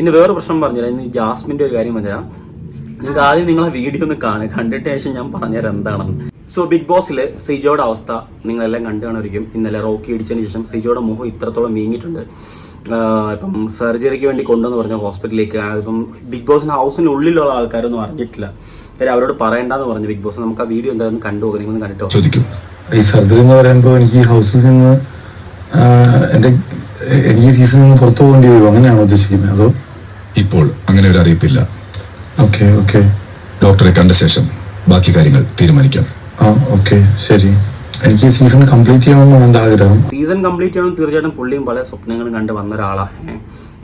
ഇനി വേറെ പ്രശ്നം പറഞ്ഞുതരാം. ഇനി ജാസ്മിന്റെ ഒരു കാര്യം പറഞ്ഞുതരാം. നിങ്ങൾക്ക് ആദ്യം നിങ്ങളെ വീഡിയോ ഒന്ന് കാണുക. കണ്ടിട്ട് ശേഷം ഞാൻ പറഞ്ഞുതരാം എന്താണെന്ന്. സോ ബിഗ് ബോസിൽ സിജോയുടെ അവസ്ഥ നിങ്ങളെല്ലാം കണ്ടു കാണുമായിരിക്കും. ഇന്നലെ റോക്കി അടിച്ചതിന് ശേഷം സിജോയുടെ മുഖം ഇത്രത്തോളം വീങ്ങിയിട്ടുണ്ട്. ആഹ് ഇപ്പം സർജറിക്ക് വേണ്ടി കൊണ്ടുവന്ന് പറഞ്ഞ ഹോസ്പിറ്റലിലേക്ക് ഇപ്പം ബിഗ് ബോസിന്റെ ഹൗസിന്റെ ഉള്ളിലുള്ള ആൾക്കാരൊന്നും അറിഞ്ഞിട്ടില്ല. കാര്യം അവരോട് പറയണ്ടെന്ന് പറഞ്ഞു ബിഗ് ബോസ് നമുക്ക് ആ വീഡിയോ എന്തായാലും കണ്ടു പോകും നിങ്ങൾ കണ്ടിട്ടോ? ചോദിക്കും. ഈ സർജറി എന്ന് പറയുമ്പോൾ എനിക്ക് ഈ ഹൗസിൽ നിന്ന് എന്റെ എനിക്ക് സീസണിൽ നിന്ന് പുറത്തു പോകേണ്ടി വരും. അങ്ങനെയാണോ ഉദ്ദേശിക്കുന്നത്? അതോ ഇപ്പോൾ അങ്ങനെ ഒരു അറിയിപ്പില്ല. ഓക്കെ ഓക്കെ ഡോക്ടറെ കണ്ട ശേഷം ബാക്കി കാര്യങ്ങൾ തീരുമാനിക്കാം. ആ ഓക്കെ ശരി. എനിക്ക് ഈ സീസൺ കംപ്ലീറ്റ് ചെയ്യണമെന്നാണ് എന്റെ ആഗ്രഹം. സീസൺ കംപ്ലീറ്റ് ചെയ്യണം തീർച്ചയായിട്ടും പുള്ളിയും പല സ്വപ്നങ്ങളും കണ്ട് വന്ന ഒരാളാണ്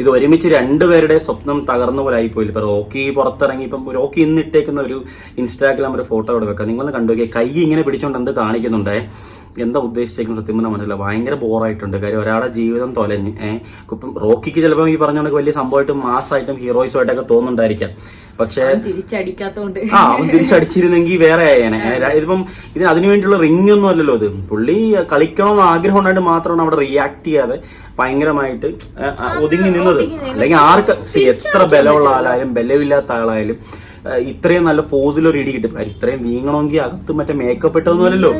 ഇത് ഒരുമിച്ച് രണ്ടുപേരുടെ സ്വപ്നം തകർന്ന പോലെ ആയിപ്പോയില്ല? ഇപ്പൊ റോക്കി പുറത്തിറങ്ങി ഇപ്പം റോക്കി ഇന്നിട്ടേക്കുന്ന ഒരു ഇൻസ്റ്റാഗ്രാം ഒരു ഫോട്ടോ ഇവിടെ വെക്കാം. നിങ്ങളൊന്ന് കണ്ടു നോക്കിയാൽ കൈ ഇങ്ങനെ പിടിച്ചോണ്ട് എന്ത് കാണിക്കുന്നുണ്ടേ? എന്താ ഉദ്ദേശിച്ചേക്കുന്നത് സത്യം പറഞ്ഞാൽ മനസ്സിലായി. ഭയങ്കര ബോറായിട്ടുണ്ട് കാര്യം ഒരാളുടെ ജീവിതം തൊലഞ്ഞ് ഏഹ് ഇപ്പം റോക്കിക്ക് ചിലപ്പോൾ ഈ പറഞ്ഞ കണക്ക് വലിയ സംഭവമായിട്ടും മാസമായിട്ടും ഹീറോയിസും ആയിട്ടൊക്കെ തോന്നുന്നുണ്ടായിരിക്കാം. പക്ഷേ തിരിച്ചടിക്കാത്തോണ്ട്. ആ അവൻ തിരിച്ചടിച്ചിരുന്നെങ്കിൽ വേറെ ആയേനെ. ഇതിപ്പം ഇതിന് അതിനു വേണ്ടിയുള്ള റിംഗ് ഒന്നും അല്ലല്ലോ ഇത്. പുള്ളി കളിക്കണമെന്ന് ആഗ്രഹം ഉണ്ടായിട്ട് മാത്രമാണ് അവിടെ റിയാക്ട് ചെയ്യാതെ ഭയങ്കരമായിട്ട് ഒതുങ്ങി നിന്നത്. അല്ലെങ്കിൽ ആർക്ക് എത്ര ബലമുള്ള ആളായാലും ബലമില്ലാത്ത ആളായാലും ഇത്രയും നല്ല ഫോസിൽ ഒരു ഇടി കിട്ടും. കാര്യം ഇത്രയും വീങ്ങണമെങ്കിൽ അകത്ത് മറ്റേ മേക്കപ്പ് ഇട്ടതൊന്നുമല്ലോ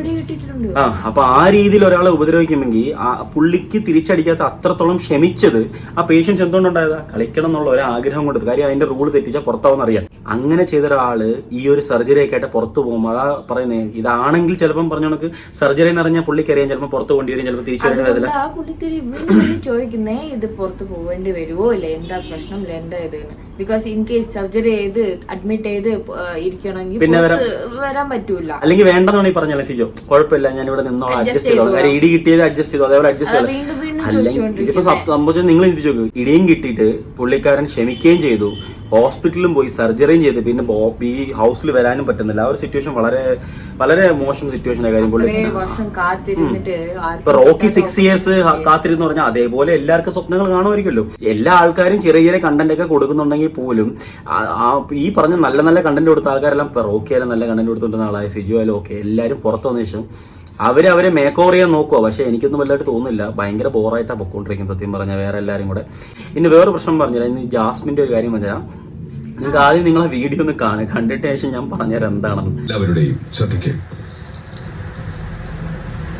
ആ അപ്പൊ ആ രീതിയിൽ ഒരാളെ ഉപദ്രവിക്കുമെങ്കിൽ ആ പുള്ളിക്ക് തിരിച്ചടിക്കാത്ത അത്രത്തോളം ക്ഷമിച്ചത് ആ പേഷ്യൻസ് എന്തുകൊണ്ടുണ്ടായതാ? കളിക്കണം എന്നുള്ള ഒരു ആഗ്രഹം കൊണ്ട് കാര്യം അതിന്റെ റൂൾ തെറ്റിച്ചാൽ പുറത്താവുന്ന അറിയാം. അങ്ങനെ ചെയ്ത ഒരാൾ ഈ ഒരു സർജറി ഒക്കെ ആയിട്ട് പുറത്തു പോകുമ്പോൾ അതാ പറയുന്നേ ഇതാണെങ്കിൽ ചിലപ്പം പറഞ്ഞു കണക്ക് സർജറി എന്ന് പറഞ്ഞാൽ പുള്ളിക്ക് അറിയാം ചിലപ്പോൾ പുറത്ത് കൊണ്ടി വരും ചിലപ്പോൾ തിരിച്ചു വരുന്ന അതുകൊണ്ട് ആ പുള്ളിക്കാരി വീണ്ടും വീണ്ടും ചോദിക്കുന്നേ ഇത് പുറത്ത് പോകേണ്ടി വരുമോ ഇല്ല? എന്താ പ്രശ്നം എന്താ ഇത് ബിക്കോസ് ഇൻ കേസ് സർജറി ചെയ്ത് അഡ്മിറ്റ് ചെയ്ത് ഇരിക്കണമെങ്കിൽ പിന്നെ വരാൻ- പറ്റൂല. അല്ലെങ്കിൽ വേണ്ടെന്ന് വേണമെങ്കിൽ പറഞ്ഞല്ലേ സിജോ. കുഴപ്പമില്ല ഞാൻ ഇവിടെ നിന്നോളാം അഡ്ജസ്റ്റ് ചെയ്തോ കാര്യം ഇടി കിട്ടിയത് അഡ്ജസ്റ്റ് ചെയ്തു അതേപോലെ അഡ്ജസ്റ്റ് ചെയ്തു അല്ലെങ്കിൽ ഇതിപ്പോ സംഭവിച്ചത് നിങ്ങൾ ചിന്തിച്ചു നോക്കൂ ഇടിയും കിട്ടിയിട്ട് പുള്ളിക്കാരൻ ക്ഷമിക്കുകയും ചെയ്തു. ഹോസ്പിറ്റലിലും പോയി സർജറിയും ചെയ്ത് പിന്നെ ഈ ഹൗസിൽ വരാനും പറ്റുന്നില്ല. ആ ഒരു സിറ്റുവേഷൻ വളരെ വളരെ മോശം സിറ്റുവേഷൻ കാര്യം. ഇപ്പൊ റോക്കി സിക്സ് ഇയേഴ്സ് കാത്തിരുന്ന് പറഞ്ഞാൽ അതേപോലെ എല്ലാവർക്കും സ്വപ്നങ്ങൾ കാണുമായിരിക്കുമല്ലോ. എല്ലാ ആൾക്കാരും ചെറിയ ചെറിയ കണ്ടന്റ് ഒക്കെ കൊടുക്കുന്നുണ്ടെങ്കിൽ പോലും ഈ പറഞ്ഞ നല്ല നല്ല കണ്ടന്റ് കൊടുത്ത ആൾക്കാരെല്ലാം ഇപ്പൊ റോക്കി ആയാലും നല്ല കണ്ടന്റ് കൊടുത്തുകൊണ്ടിരുന്ന ആളായ സിജു ആയാലും ഓക്കെ എല്ലാവരും പുറത്തു വന്ന ശേഷം അവർ അവരെ മേക്ക് ഓവർ ചെയ്യാൻ നോക്കുക പക്ഷെ എനിക്കൊന്നും വലുതായിട്ട് തോന്നുന്നില്ല. ഭയങ്കര ബോറായിട്ടാണ് പൊക്കോണ്ടിരിക്കുന്നത് സത്യം പറഞ്ഞാൽ വേറെ എല്ലാവരും കൂടെ. ഇനി വേറെ പ്രശ്നം പറഞ്ഞുതരാം. ഇനി ജാസ്മിന്റെ ഒരു കാര്യം പറഞ്ഞുതരാം. നിങ്ങൾക്ക് ആദ്യം നിങ്ങളെ വീഡിയോ ഒന്ന് കാണുക. കണ്ടിട്ട് ശേഷം ഞാൻ പറഞ്ഞുതരാം എന്താണെന്ന്. എല്ലാവരുടെയും ശ്രദ്ധിക്കും.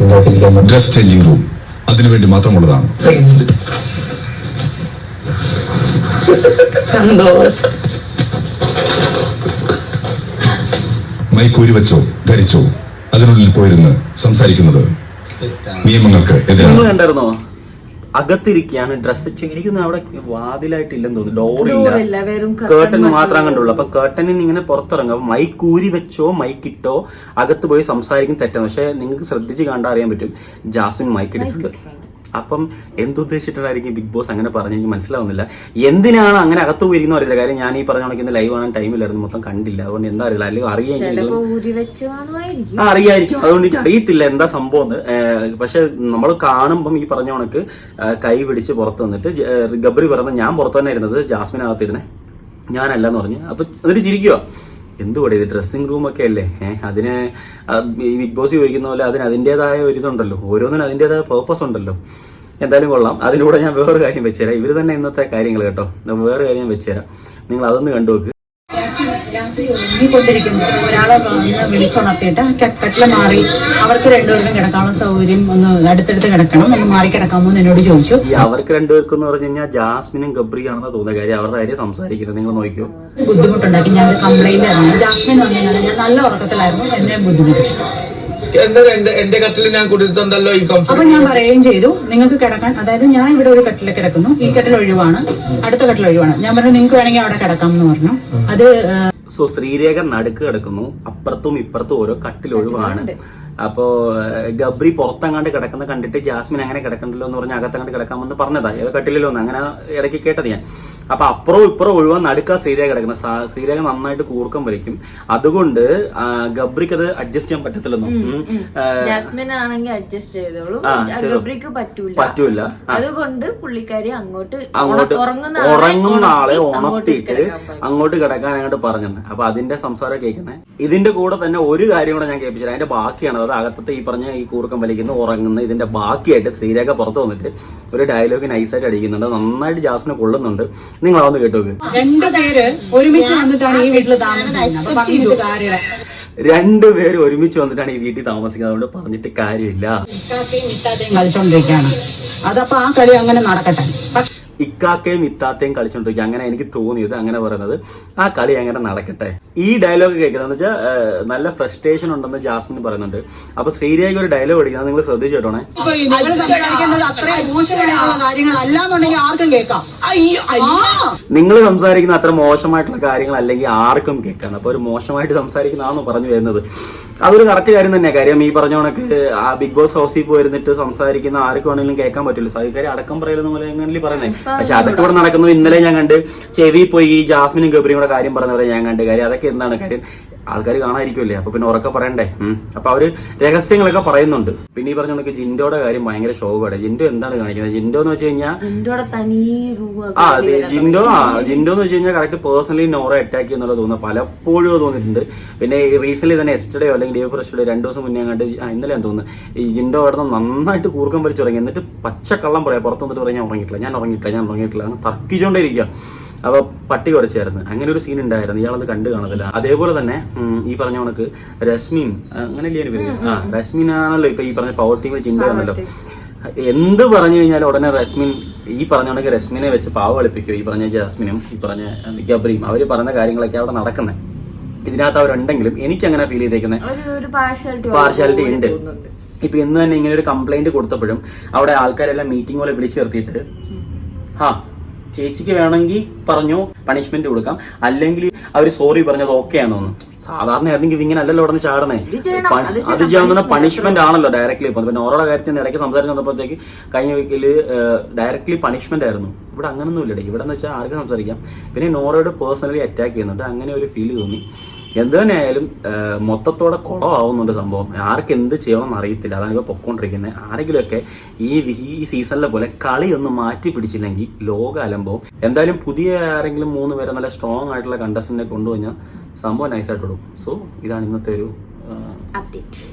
ഉണ്ടാക്കില്ല ഡ്രസ് ചേഞ്ചിങ് റൂം അതിനുവേണ്ടി മാത്രമുള്ളതാണ്. മൈക്കൂരി വെച്ചോ ധരിച്ചോ. അതിനുള്ളിൽ പോയിരുന്ന് സംസാരിക്കുന്നത് നിയമങ്ങൾക്ക് നിങ്ങൾ എതിരാണ് കണ്ടായിരുന്നോ? അകത്തിരിക്കുകയാണ്. ഡ്രസ് എനിക്കൊന്നും അവിടെ വാതിലായിട്ടില്ലെന്ന് തോന്നുന്നു. ഡോറില്ല, കേട്ടൺ മാത്രം കണ്ടുള്ളൂ. അപ്പൊ കേട്ടണിൽ നിന്ന് ഇങ്ങനെ പുറത്തിറങ്ങും. മൈക്ക് ഊരി വെച്ചോ മൈക്ക് ഇട്ടോ അകത്ത് പോയി സംസാരിക്കും തെറ്റാണ് പക്ഷെ നിങ്ങൾക്ക് ശ്രദ്ധിച്ച് കണ്ടാൽ അറിയാൻ പറ്റും. ജാസ്മിൻ മൈക്ക് ഇട്ടിട്ടുണ്ട് അപ്പം എന്തുദ്ദേശിച്ചിട്ടായിരിക്കും ബിഗ് ബോസ് അങ്ങനെ പറഞ്ഞു എനിക്ക് മനസ്സിലാവുന്നില്ല. എന്തിനാണ് അങ്ങനെ അകത്ത് പോയിരിക്കുന്ന അറിയില്ല. കാര്യം ഞാൻ ഈ പറഞ്ഞ കണക്കിന്ന് ലൈവ് കാണാൻ ടൈമിലായിരുന്നു മൊത്തം കണ്ടില്ല. അതുകൊണ്ട് എന്താ അറിയില്ല. അല്ലെങ്കിൽ അറിയാമെങ്കിലും അറിയായിരിക്കും. അതുകൊണ്ട് എനിക്ക് അറിയത്തില്ല എന്താ സംഭവം പക്ഷെ നമ്മൾ കാണുമ്പം ഈ പറഞ്ഞ കണക്ക് കൈ പിടിച്ച് പുറത്ത് വന്നിട്ട് ഗബ്രി പറഞ്ഞ ഞാൻ പുറത്ത് തന്നെ ഇരുന്നത്. ജാസ്മിൻ അകത്തിരുന്നേ ഞാനല്ല എന്ന് പറഞ്ഞു. അപ്പൊ എന്നിട്ട് ചിരിക്കുക എന്തുകൂടെ ഇത് ഡ്രസ്സിംഗ് റൂമൊക്കെ അല്ലേ? ഏഹ് അതിന് ഈ ബിഗ് ബോസ് ചോദിക്കുന്ന പോലെ അതിന് അതിന്റെതായ ഒരു ഇതുണ്ടല്ലോ. ഓരോന്നിനും അതിന്റെതായ പേർപ്പസ് ഉണ്ടല്ലോ. എന്തായാലും കൊള്ളാം. അതിലൂടെ ഞാൻ വേറൊരു കാര്യം വെച്ചുതരാം. ഇവർ തന്നെ ഇന്നത്തെ കാര്യങ്ങൾ കേട്ടോ. വേറെ കാര്യം വെച്ചുതരാം. നിങ്ങൾ അതൊന്ന് കണ്ടു രാത്രി ഒരാളെ വന്ന് വിളിച്ചുണർത്തിയിട്ട് കട്ടില മാറി അവർക്ക് രണ്ടുപേർക്കും കിടക്കാനുള്ള സൗകര്യം ഒന്ന് അടുത്തടുത്ത് കിടക്കണം ഒന്ന് മാറി കിടക്കാമോ എന്ന് എന്നോട് ചോദിച്ചു. ഈ അവർക്ക് രണ്ടുപേർക്കും എന്ന് പറഞ്ഞു കഴിഞ്ഞാൽ ജാസ്മിനും ഗബ്രിയാണെന്ന് തോന്നുന്ന കാര്യം. അവരുടെ കാര്യം സംസാരിക്കുന്നത് നിങ്ങൾ നോക്കിയോ ബുദ്ധിമുട്ടുണ്ടാക്കി. ഞാൻ കംപ്ലൈന്റ് ആയിരുന്നു ജാസ്മിൻ വന്നിരുന്നത് ഞാൻ നല്ല ഉറക്കത്തിലായിരുന്നു. എന്നെ ബുദ്ധിമുട്ടിച്ചു. എന്റെ എന്റെ കട്ടിൽ ഞാൻ കൊടുത്തിട്ടുണ്ടല്ലോ ഈ അപ്പൊ ഞാൻ പറയുകയും ചെയ്തു. നിങ്ങൾക്ക് കിടക്കാൻ അതായത് ഞാൻ ഇവിടെ ഒരു കട്ടിൽ കിടക്കുന്നു. ഈ കട്ടിൽ ഒഴിവാണ്. അടുത്ത കട്ടിൽ ഒഴിവാണ്. ഞാൻ പറഞ്ഞു നിങ്ങൾക്ക് വേണമെങ്കിൽ അവിടെ കിടക്കാം എന്ന് പറഞ്ഞു. അത് സോ ശ്രീരേഖ നടുക്ക് കിടക്കുന്നു. അപ്പുറത്തും ഇപ്പുറത്തും ഓരോ കട്ടിലൊഴിവാണ് അപ്പോ ഏഹ്, ഗബ്രി പുറത്തങ്ങാണ്ട് കിടക്കുന്ന കണ്ടിട്ട് ജാസ്മിൻ അങ്ങനെ കിടക്കണ്ടല്ലോ എന്ന് പറഞ്ഞ് അകത്തങ്ങാണ്ട് കിടക്കാമെന്ന് പറഞ്ഞതാ. ഏതോ കട്ടിലല്ലോ ഒന്ന് അങ്ങനെ ഇടയ്ക്ക് കേട്ടത് ഞാൻ. അപ്പൊ അപ്പുറവും ഇപ്പുറവും ഒഴിവാൻ നടുക്കാ ശ്രീരേഖ കിടക്കുന്നത് ശ്രീരേഖ നന്നായിട്ട് കൂർക്കം വലിക്കും. അതുകൊണ്ട് ഗബ്രിക്ക് അത് അഡ്ജസ്റ്റ് ചെയ്യാൻ പറ്റത്തില്ലെന്നോ? അഡ്ജസ്റ്റ് ചെയ്തോളൂ. ഗബ്രിക്ക് പറ്റൂല. അതുകൊണ്ട് പുള്ളിക്കാരി അങ്ങോട്ട് അങ്ങോട്ട് ഉറങ്ങുന്ന ആളെ ഉണർത്തിയിട്ട് കിടക്കാൻ അങ്ങോട്ട് കിടക്കാൻ അങ്ങോട്ട് പറഞ്ഞത് അപ്പൊ അതിന്റെ സംസാരം കേൾക്കുന്നത് ഇതിന്റെ കൂടെ തന്നെ ഒരു കാര്യം കൂടെ ഞാൻ കേൾപ്പിച്ചത് അതിന്റെ ബാക്കിയാണ് എന്നുള്ളത് അകത്തത്തെ ഈ പറഞ്ഞ ഈ കൂർക്കം വലിക്കുന്ന ഉറങ്ങുന്ന ഇതിന്റെ ബാക്കിയായിട്ട് ശ്രീരേഖ പുറത്ത് വന്നിട്ട് ഒരു ഡയലോഗ് നൈസായിട്ട് അടിക്കുന്നുണ്ട്. നന്നായിട്ട് ജാസ്മിനെ കൊള്ളുന്നുണ്ട്. നിങ്ങൾ അതൊന്ന് കേട്ടു നോക്ക്. രണ്ടുപേര് ഒരുമിച്ച് വന്നിട്ടാണ് ഈ വീട്ടിൽ താമസിക്കുന്നത്. രണ്ടുപേരും ഒരുമിച്ച് വന്നിട്ടാണ് ഈ വീട്ടിൽ താമസിക്കുന്നത്. അതുകൊണ്ട് പറഞ്ഞിട്ട് കാര്യമില്ല. കളിച്ചോണ്ടിരിക്കുകയാണ്. അതപ്പോ ആ കളി അങ്ങനെ നടക്കട്ടെ. പക്ഷെ ഇക്കാക്കയും ഇത്താത്തയും കളിച്ചോണ്ടിരിക്കുക അങ്ങനെ എനിക്ക് തോന്നിയത് അങ്ങനെ പറയുന്നത്. ആ കളി അങ്ങനെ നടക്കട്ടെ? ഈ ഡയലോഗ് കേൾക്കുന്നത് വെച്ചാൽ നല്ല ഫ്രസ്ട്രേഷൻ ഉണ്ടെന്ന് ജാസ്മിൻ പറയുന്നുണ്ട്. അപ്പൊ ശ്രീരേഖ ഒരു ഡയലോഗ് അടിക്കുന്നത് നിങ്ങൾ ശ്രദ്ധിച്ചു കേട്ടോണേ. ഇപ്പൊ നിങ്ങൾ സംസാരിക്കുന്ന അത്ര മോശമായിട്ടുള്ള കാര്യങ്ങൾ അല്ലെങ്കിൽ ആർക്കും കേൾക്കാം. അപ്പൊ ഒരു മോശമായിട്ട് സംസാരിക്കുന്നതാണെന്ന് പറഞ്ഞു വരുന്നത്. അതൊരു കറക്റ്റ് കാര്യം തന്നെ കാര്യം ഈ പറഞ്ഞ കണക്ക് ആ ബിഗ് ബോസ് ഹൗസിൽ പോയിരുന്നിട്ട് സംസാരിക്കുന്ന ആർക്കും ആണെങ്കിലും കേൾക്കാൻ പറ്റില്ല. സാഹിക്കാരി അടക്കം പറയലെന്ന് പോലെ പറയുന്നത് പക്ഷെ അതൊക്കെ ഇവിടെ നടക്കുന്നത് ഇന്നലെ ഞാൻ കണ്ട് ചെവി പോയി ഈ ജാസ്മിനും ഗബ്രിയും കൂടെ കാര്യം പറഞ്ഞവരെ ഞാൻ കണ്ട് കാര്യം. അതൊക്കെ എന്താണ് കാര്യം? ആൾക്കാർ കാണാതിരിക്കുമല്ലേ അപ്പൊ പിന്നെ ഉറക്കെ പറയണ്ടേ. അപ്പൊ അവർ രഹസ്യങ്ങളൊക്കെ പറയുന്നുണ്ട്. പിന്നെ ഈ പറഞ്ഞ കണക്ക് ജിൻഡോയുടെ കാര്യം ഭയങ്കര ശോകമാണ് ജിൻഡോ എന്താണ് കാണിക്കുന്നത്? ജിൻഡോ എന്ന് വെച്ച് കഴിഞ്ഞാൽ ആ അതെ. ജിൻഡോ ആ ജിൻഡോ എന്ന് വെച്ച് കഴിഞ്ഞാൽ കറക്റ്റ് പേഴ്സണലി നോറ അറ്റാക്ക് എന്നുള്ളത് തോന്നുന്നു. പലപ്പോഴും തോന്നിയിട്ടുണ്ട്. പിന്നെ റീസെന്റ് തന്നെ എസ്റ്റഡേയോ അല്ലെങ്കിൽ ഡേ ഫ്രസ്റ്റോ രണ്ടു ദിവസം മുന്നേ കണ്ട് ഇന്നലെ ഞാൻ തോന്നുന്നു ഈ ജിൻഡോ അവിടെ നിന്ന് നന്നായിട്ട് കൂർക്കം വലിച്ചു തുടങ്ങി എന്നിട്ട് പച്ചക്കള്ളം പറയാം. പുറത്തു വന്നിട്ട് പറയാം ഞാൻ ഉറങ്ങിയിട്ടില്ല ഞാൻ ഉറങ്ങിയിട്ടില്ല ഞാൻ ഉറങ്ങിയിട്ടില്ല അങ്ങനെ തർക്കിച്ചുകൊണ്ടിരിക്കുക അപ്പൊ പട്ടി കുറച്ചായിരുന്നു. അങ്ങനെ ഒരു സീൻ ഉണ്ടായിരുന്നു. ഇയാളത് കണ്ടു കാണത്തില്ല. അതേപോലെ തന്നെ ഈ പറഞ്ഞ കണക്ക് രശ്മിൻ അങ്ങനെയല്ലേ പേര് ആ രശ്മി ആണല്ലോ ഇപ്പൊ ഈ പറഞ്ഞ പവർ ടീമിൽ ആണല്ലോ എന്ത് പറഞ്ഞു കഴിഞ്ഞാൽ ഉടനെ റസ്മിൻ ഈ പറഞ്ഞ കണക്ക് രശ്മിനെ വെച്ച് പാവ കളിപ്പിക്കും. ഈ പറഞ്ഞ ജാസ്മിനും ഈ പറഞ്ഞ ഗബ്രിയും. അവർ പറഞ്ഞ കാര്യങ്ങളൊക്കെ അവിടെ നടക്കുന്നത് ഇതിനകത്ത് അവരുണ്ടെങ്കിലും എനിക്ക് അങ്ങനെ ഫീൽ ചെയ്തേക്കുന്നത് പാർഷ്യാലിറ്റി ഉണ്ട്. ഇപ്പൊ ഇന്ന് തന്നെ ഇങ്ങനെ ഒരു കംപ്ലൈന്റ് കൊടുത്തപ്പോഴും അവിടെ ആൾക്കാരെല്ലാം മീറ്റിംഗ് പോലെ വിളിച്ചു നിർത്തിയിട്ട് ഹാ ചേച്ചിക്ക് വേണമെങ്കിൽ പറഞ്ഞു പണിഷ്മെന്റ് കൊടുക്കാം. അല്ലെങ്കിൽ അവർ സോറി പറഞ്ഞത് ഓക്കെ ആണെന്ന് തോന്നുന്നു. സാധാരണ ആയിരുന്നെങ്കിൽ ഇങ്ങനെ അല്ലല്ലോ ഉടനെ ചാടണേ. അത് അത് ചെയ്യാവുന്ന പണിഷ്മെന്റ് ആണല്ലോ ഡയറക്ട്ലി ഇപ്പൊ. പിന്നെ ഓരോടെ കാര്യത്തിൽ ഇടയ്ക്ക് സംസാരിച്ച് വന്നപ്പോഴത്തേക്ക് കഴിഞ്ഞ വീക്കിൽ ഡയറക്ട്ലി പണിഷ്മെന്റ് ആയിരുന്നു. ഇവിടെ അങ്ങനൊന്നും ഇല്ലടേ ഇവിടെ എന്ന് വെച്ചാൽ ആർക്കും സംസാരിക്കാം. പിന്നെ നോറയോട് പേഴ്സണലി അറ്റാക്ക് ചെയ്യുന്നുണ്ട്. അങ്ങനെ ഒരു ഫീൽ തോന്നി. എന്ത് തന്നെ ആയാലും ഏഹ്, മൊത്തത്തോടെ കുളമാവുന്നുണ്ട് സംഭവം. ആർക്ക് എന്ത് ചെയ്യണമെന്ന് അറിയത്തില്ല. അതാണ് ഇപ്പൊ പൊക്കോണ്ടിരിക്കുന്നത് ആരെങ്കിലുമൊക്കെ ഈ ഈ സീസണിലെ പോലെ കളി ഒന്ന് മാറ്റി പിടിച്ചില്ലെങ്കിൽ ലോക അലമ്പവും എന്തായാലും പുതിയ ആരെങ്കിലും മൂന്ന് പേരെ നല്ല സ്ട്രോങ് ആയിട്ടുള്ള കണ്ടസ്റ്റന്റിനെ കൊണ്ടുപോയി സംഭവം നൈസായിട്ട് കൊടുക്കും സോ ഇതാണ് ഇന്നത്തെ ഒരു അപ്ഡേറ്റ്